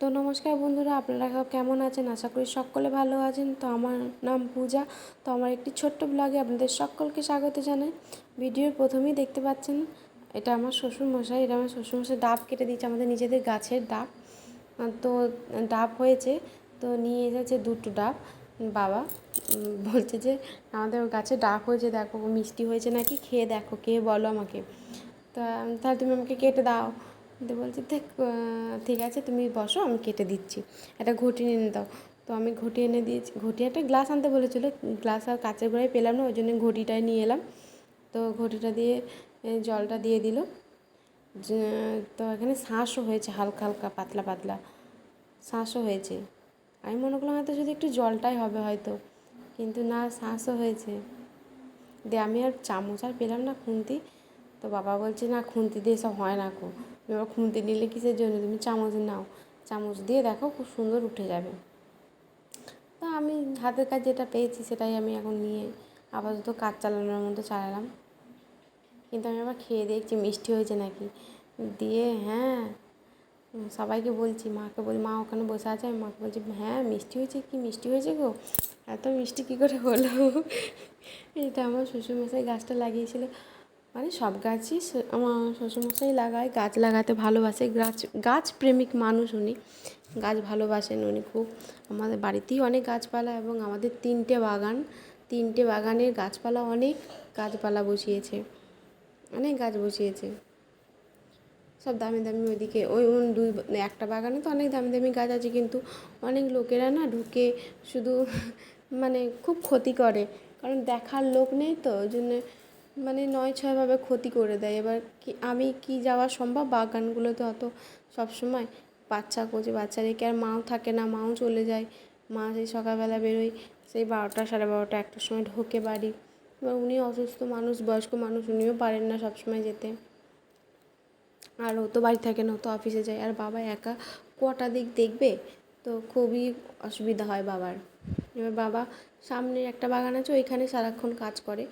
তো নমস্কার বন্ধুরা, আপনারা কেমন আছেন? আশা করি সকলে ভালো আছেন। তো আমার নাম পূজা। তো আমার একটি ছোট্ট ব্লগে আপনাদের সকলকে স্বাগত জানাই। ভিডিওর প্রথমেই দেখতে পাচ্ছেন, এটা আমার শ্বশুর মশাই এটা আমার শ্বশুর মশাই ডাব কেটে দিয়েছে, আমাদের নিজেদের গাছের ডাব তো ডাব হয়েছে, তো নিয়ে এসেছে দুটো ডাব। বাবা বলছে যে, আমাদের গাছে ডাব হয়েছে, দেখো, মিষ্টি হয়েছে নাকি? খেয়ে দেখো খেয়ে বলো আমাকে? তা, তাহলে তুমি আমাকে কেটে দাও। তো বলছে, দেখ ঠিক আছে, তুমি বসো, আমি কেটে দিচ্ছি। একটা ঘটি এনে দাও। তো আমি ঘটি এনে দিয়েছি। ঘটি একটা গ্লাস আনতে বলেছিল, গ্লাস আর কাঁচের গোড়ায় পেলাম না, ওই জন্য ঘটিটাই নিয়ে এলাম। তো ঘটিটা দিয়ে জলটা দিয়ে দিল। তো এখানে শাঁসও হয়েছে, হালকা হালকা, পাতলা পাতলা। শাঁসও হয়েছে। আমি মনে করলাম হয়তো যদি একটু জলটাই হবে হয়তো। কিন্তু না, শাঁসও হয়েছে। দিয়ে আমি আর চামচ আর পেলাম না খুন্তি। তো বাবা বলছে, না, খুন্তি দিয়ে সব হয় না কো। তুমি আবার খুন্তি নিলে কিসের জন্য? তুমি চামচ নাও। চামচ দিয়ে দেখো খুব সুন্দর উঠে যাবে। তা আমি হাতের কাজ যেটা পেয়েছি সেটাই আমি এখন নিয়ে আপাতত কাজ চালানোর মতো চালালাম। কিন্তু আমি আবার খেয়ে দেখছি মিষ্টি হয়েছে নাকি? দিয়ে হ্যাঁ সবাইকে বলছি, মাকে বলি, মা ওখানে বসে আছে? আমি মাকে বলছি হ্যাঁ মিষ্টি হয়েছে কি? মিষ্টি হয়েছে গো? এত মিষ্টি কী করে হলো? এটা আমার শ্বশুরমশাই গাছটা লাগিয়েছিল। মানে সব গাছই আমার শ্বশুরমশাই লাগায়, গাছ লাগাতে ভালোবাসে। গাছ গাছ প্রেমিক মানুষ উনি। গাছ ভালোবাসেন উনি খুব। আমাদের বাড়িতেই অনেক গাছপালা এবং আমাদের তিনটে বাগান, তিনটে বাগানের গাছপালা অনেক গাছপালা বসিয়েছে। অনেক গাছ বসিয়েছে। সব দামি দামি ওইদিকে, ওই ওই দুই, একটা বাগানে তো অনেক দামি দামি গাছ আছে, কিন্তু অনেক লোকেরা না ঢুকে শুধু মানে খুব ক্ষতি করে। কারণ দেখার লোক নেই তো, ওই জন্য মানে নয় ছয়ভাবে ক্ষতি করে দেয়। এবার কি, আমি কি যাওয়া সম্ভব? বাগানগুলোতে অত সবসময় বাচ্চা কোচে বাচ্চা রেখে আর মাও থাকে না, মাও চলে যায়। মা সেই সকালবেলা বেরোয়, সেই বারোটা সাড়ে বারোটা একটার সময় ঢোকে বাড়ি। এবার উনি অসুস্থ মানুষ, বয়স্ক মানুষ, উনিও পারেন না সবসময় যেতে। আর ও তো বাড়ি থাকে না, ও তো অফিসে যায়। আর বাবা একা কটা দিক দেখবে? তো খুবই অসুবিধা হয় বাবার। এবার বাবা সামনে একটা বাগান আছে, ওইখানে সারাক্ষণ কাজ করে।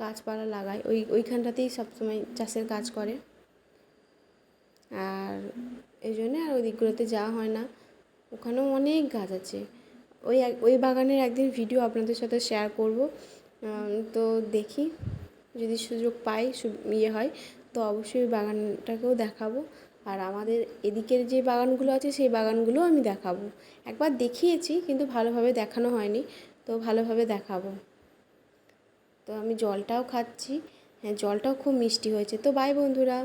গাছপালা লাগায় ওই, ওইখানটাতেই সবসময় চাষের কাজ করে। আর এই জন্যে আর ওই দিকগুলোতে যাওয়া হয় না। ওখানেও অনেক গাছ আছে। ওই ওই বাগানের একদিন ভিডিও আপনাদের সাথে শেয়ার করব। তো দেখি যদি সুযোগ পাই ইয়ে হয়, তো অবশ্যই ওই বাগানটাকেও দেখাবো। আর আমাদের এদিকের যে বাগানগুলো আছে, সেই বাগানগুলো আমি দেখাবো। একবার দেখিয়েছি, কিন্তু ভালোভাবে দেখানো হয়নি। তো ভালোভাবে দেখাবো। তো আমি জলটাও খাচ্ছি হ্যাঁ জলটাও খুব মিষ্টি হয়েছে। তো বাই বন্ধুরা।